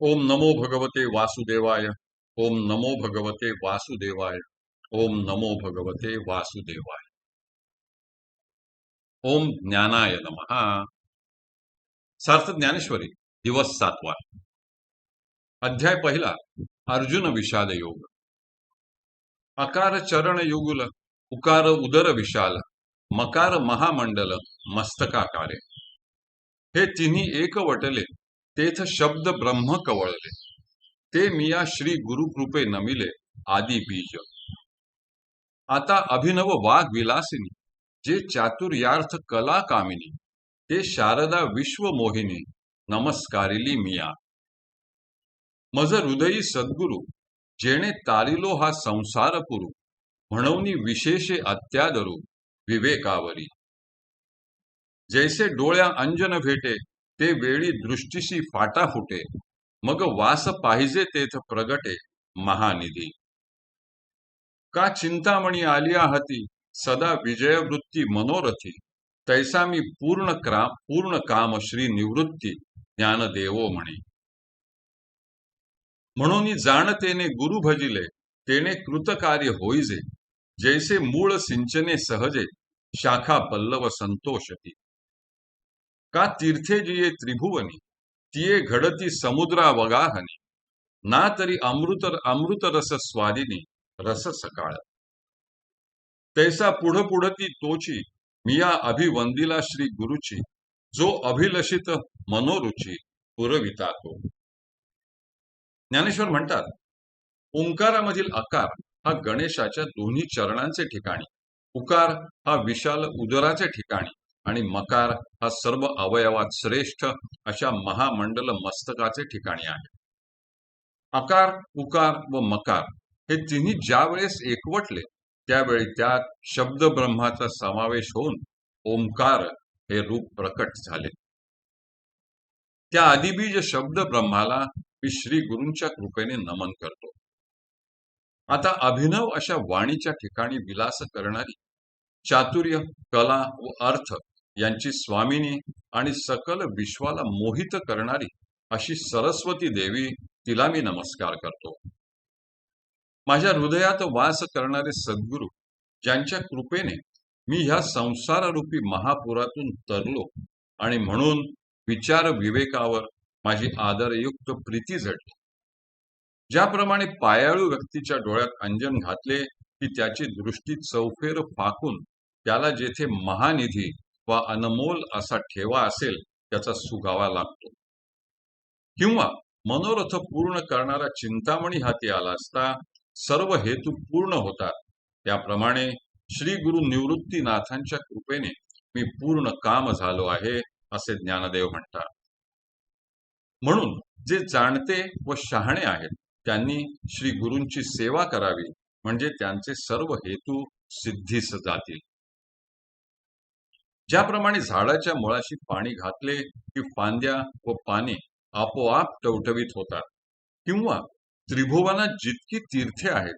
ओम नमो भगवते वासुदेवाय ओम नमो भगवते वासुदेवाय ओम नमो भगवते वासुदेवाय। ओम ज्ञानाय नमहा सार्थ ज्ञानेश्वरी दिवस सातवा अध्याय पहिला अर्जुन विषाद योग। अकार चरण युगुल उकार उदर विशाल मकार महामंडल मस्तकाकारे। हे तिन्ही एक वटले तेथ शब्द ब्रह्म कवळले. ते मिया श्री गुरुकृपे नमिले आदी बीज. आता अभिनव वाघ विलासिनी जे चातुर्यार्थ कला कामिनी ते शारदा विश्व मोहिनी नमस्कारिली मिया. मज हृदयी सद्गुरु जेणे तारिलो हा संसार पुरू म्हणून विशेषे अत्यादरू विवेकावरी. जैसे डोळ्या अंजन भेटे ते वेळी दृष्टीशी फाटा फुटे. मग वास पाहिजे तेथ प्रगटे महानिधी. का चिंतामणी आलिया हती सदा विजयवृत्ती मनोरथी. तैसा मी पूर्ण क्राम पूर्ण काम श्री निवृत्ती ज्ञानदेवो म्हणे. म्हणून जाणतेने गुरु भजिले तेने कृतकार्य होईजे. जैसे मूळ सिंचने सहजे शाखा पल्लव संतोषती. का तीर्थे जिये त्रिभुवनी तिये घडती समुद्रा वगाहनी ना तरी अमृत अमृत रस स्वादिनी रस सकाळ. तैसा पुढ पुढती तोची मिया अभिवंदिला श्री गुरुची जो अभिलषित मनोरुची पुरविता तो. ज्ञानेश्वर म्हणतात ओंकारामधील आकार हा गणेशाच्या दोन्ही चरणांचे ठिकाणी उकार हा विशाल उदराचे ठिकाणी आणि मकार हा सर्व अवयवात श्रेष्ठ अशा महामंडल मस्तकाचे ठिकाणी आहे. आकार उकार व मकार हे तिन्ही ज्या वेळेस एकवटले त्यावेळी त्यात शब्द ब्रह्माचा समावेश होऊन ओंकार हे रूप प्रकट झाले. त्या आदिबीज शब्द ब्रह्माला मी श्री गुरूंच्या कृपेने नमन करतो. आता अभिनव अशा वाणीच्या ठिकाणी विलास करणारी चातुर्य कला व अर्थ यांची स्वामिनी आणि सकल विश्वाला मोहित करणारी अशी सरस्वती देवी तिला मी नमस्कार करतो. माझ्या हृदयात वास करणारे सद्गुरू ज्यांच्या कृपेने मी ह्या संसाररूपी महापुरातून तरलो आणि म्हणून विचार विवेकावर माझी आदरयुक्त प्रीती झटली ज्याप्रमाणे पायाळू व्यक्तीच्या डोळ्यात अंजन घातले की त्याची दृष्टी चौफेर फाकून त्याला जेथे महानिधी वा अनमोल असा ठेवा असेल त्याचा सुगावा लागतो. किंवा मनोरथ पूर्ण करणारा चिंतामणी हाती आला असता सर्व हेतू पूर्ण होतात. त्याप्रमाणे श्री गुरु निवृत्तीनाथांच्या कृपेने मी पूर्ण काम झालो आहे असे ज्ञानदेव म्हणतात. म्हणून जे जाणते व शहाणे आहेत त्यांनी श्री गुरूंची सेवा करावी म्हणजे त्यांचे सर्व हेतू सिद्धीस जातील. ज्याप्रमाणे झाडाच्या मुळाशी पाणी घातले की फांद्या व पाने आपोआप टवटवीत होतात. किंवा त्रिभुवनात जितकी तीर्थे आहेत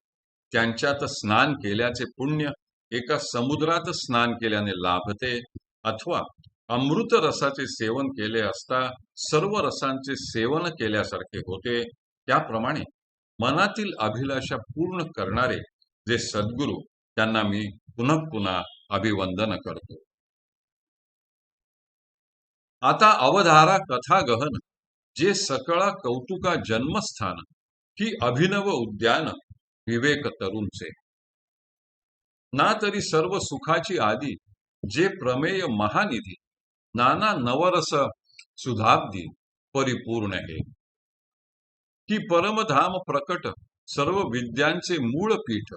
त्यांच्यात स्नान केल्याचे पुण्य एका समुद्रात स्नान केल्याने लाभते अथवा अमृत रसाचे सेवन केले असता सर्व रसांचे सेवन केल्यासारखे होते त्याप्रमाणे मनातील अभिलाषा पूर्ण करणारे जे सद्गुरू त्यांना मी पुन्हा पुन्हा अभिवंदन करतो. आता अवधारा कथा गहन जे सकळा कौतुका जन्मस्थान ही अभिनव उद्यान विवेक तरुणचे. ना तरी सर्व सुखाची आदी जे प्रमेय महानिधी नाना नवरस सुधाब्दी परिपूर्ण हे. की परमधाम प्रकट सर्व विद्यांचे मूळ पीठ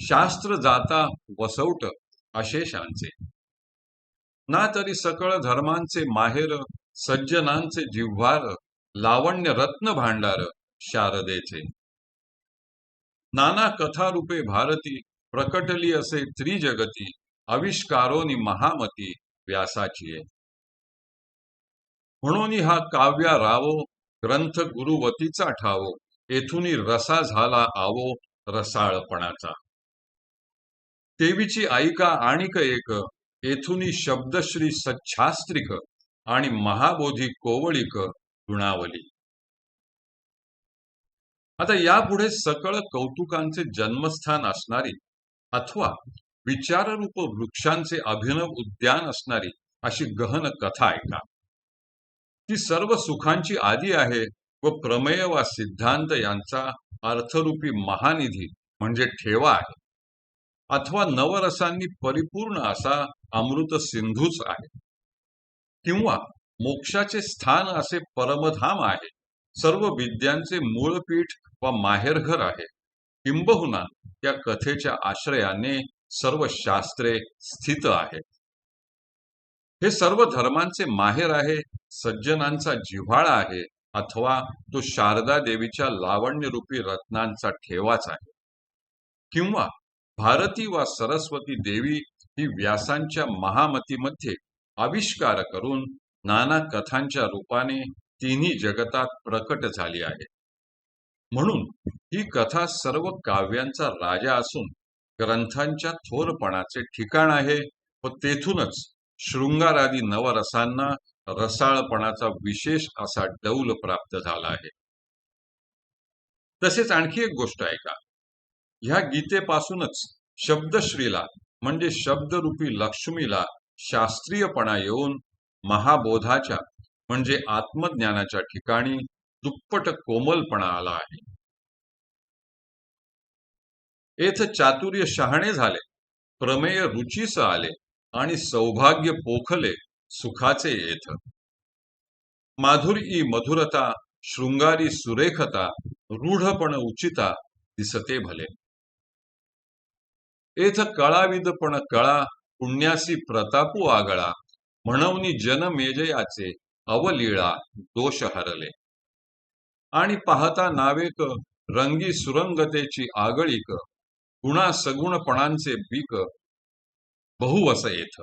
शास्त्र जाता वसवट अशेषांचे. ना तरी सकळ धर्मांचे माहेर सज्जनांचे जिव्हार लावण्य रत्न भांडार शारदेचे. नाना कथारूपे भारती प्रकटली असे त्रिजगती आविष्कारोनी महामती व्यासाची म्हणून हा काव्या रावो ग्रंथ गुरुवतीचा ठावो येथूनही रसा झाला आवो रसाळपणाचा. देवीची ऐका आणिक एक येथून शब्दश्री सच्छास्त्रिक आणि महाबोधी कोवळिक गुणावली. आता यापुढे सकळ कौतुकांचे जन्मस्थान असणारी अथवा विचाररूप वृक्षांचे अभिनव उद्यान असणारी अशी गहन कथा ऐका. ती सर्व सुखांची आदी आहे व प्रमेय वा सिद्धांत यांचा अर्थरूपी महानिधी म्हणजे ठेवा आहे. अथवा नवरसांनी परिपूर्ण असा अमृत सिंधूच आहे. किंवा मोक्षाचे स्थान असे परमधाम आहे. सर्व विद्यांचे मूळपीठ वा माहेरघर आहे. किंबहुना या कथेच्या आश्रयाने सर्व शास्त्रे स्थित आहेत हे सर्व धर्मांचे माहेर आहे सज्जनांचा जिव्हाळा आहे अथवा तो शारदा देवीच्या लावण्यरूपी रत्नांचा ठेवाच आहे. किंवा भारती वा सरस्वती देवी ही व्यासांच्या महामतीमध्ये आविष्कार करून नाना कथांच्या रूपाने तिन्ही जगतात प्रकट झाली आहे. म्हणून ही कथा सर्व काव्यांचा राजा असून ग्रंथांच्या थोरपणाचे ठिकाण आहे व तेथूनच शृंगारादी नवरसांना रसाळपणाचा विशेष असा डौल प्राप्त झाला आहे. तसेच आणखी एक गोष्ट ऐका. ह्या गीतेपासूनच शब्दश्रीला म्हणजे शब्दरूपी लक्ष्मीला शास्त्रीयपणा येऊन महाबोधाच्या म्हणजे आत्मज्ञानाच्या ठिकाणी दुप्पट कोमलपणा आला आहे. येथ चातुर्य शहाणे झाले प्रमेय रुचीस आले आणि सौभाग्य पोखले सुखाचे येथ. माधुरी मधुरता शृंगारी सुरेखता रूढपण उचिता दिसते भले. येथ कळाविदपण कळा पुण्यासी प्रतापू आगळा म्हणवनी जनमेजयाचे अवलीळा दोष हरले. आणि पाहता नावेक रंगी सुरंगतेची आगळीक गुणा सगुणपणांचे बीक बहुवस येथ.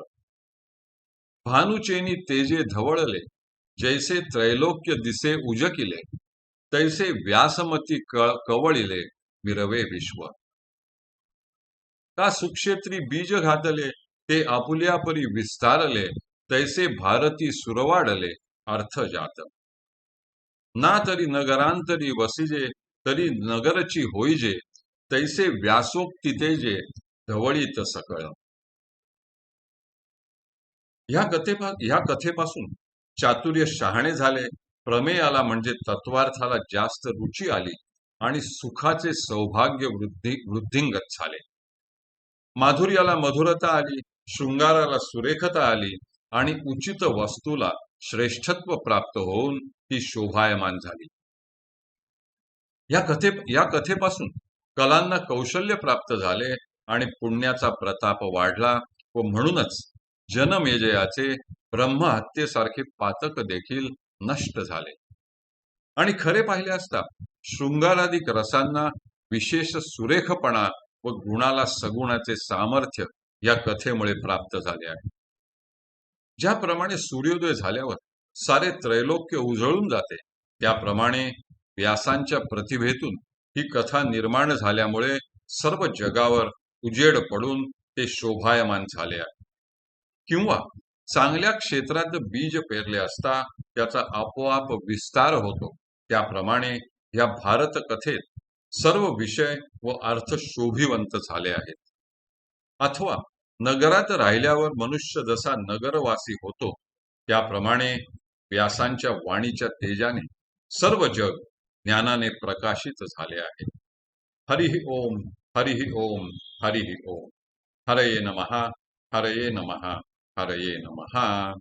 भानुचेनी तेजे धवळले जैसे त्रैलोक्य दिसे उजकिले तैसे व्यासमती कवळिले विरवे विश्व. का सुक्षेत्री बीज घातले ते आपुल्या परी विस्तारले तैसे भारती सुरवाडले अर्थ जात ना तरी नगरांतरी वसिजे तरी नगरची होईजे तैसे व्यासोक्ती तेजे धवळीत सकळ. ह्या कथेपा ह्या कथेपासून चातुर्य शहाणे झाले. प्रमेयाला म्हणजे तत्वार्थाला जास्त रुची आली आणि सुखाचे सौभाग्य वृद्धी वृद्धिंगत झाले. माधुर्याला मधुरता आली शृंगाराला सुरेखता आली आणि उचित वस्तूला श्रेष्ठत्व प्राप्त होऊन ती शोभायमान झाली. या कथे या कथेपासून कलांना कौशल्य प्राप्त झाले आणि पुण्याचा प्रताप वाढला व म्हणूनच जनमेजयाचे ब्रह्महत्येसारखे पातक देखील नष्ट झाले. आणि खरे पाहिले असता शृंगाराधिक रसांना विशेष सुरेखपणा व गुणाला सगुणाचे सामर्थ्य या कथेमुळे प्राप्त झाले आहे. ज्याप्रमाणे सूर्योदय झाल्यावर सारे त्रैलोक्य उजळून जाते त्याप्रमाणे व्यासांच्या प्रतिभेतून ही कथा निर्माण झाल्यामुळे सर्व जगावर उजेड पडून ते शोभायमान झाले आहे. किंवा चांगल्या क्षेत्रात बीज पेरले असता त्याचा आपोआप विस्तार होतो त्याप्रमाणे या भारत कथेत सर्व विषय व अर्थ शोभिवंत झाले आहेत. अथवा नगरात राहिल्यावर मनुष्य जसा नगरवासी होतो त्याप्रमाणे व्यासांच्या वाणीच्या तेजाने सर्व जग ज्ञानाने प्रकाशित झाले आहे. हरिहि ओम हरिहि ओम हरिहि ओम. हरये नमः हरये नमः हरये नमः.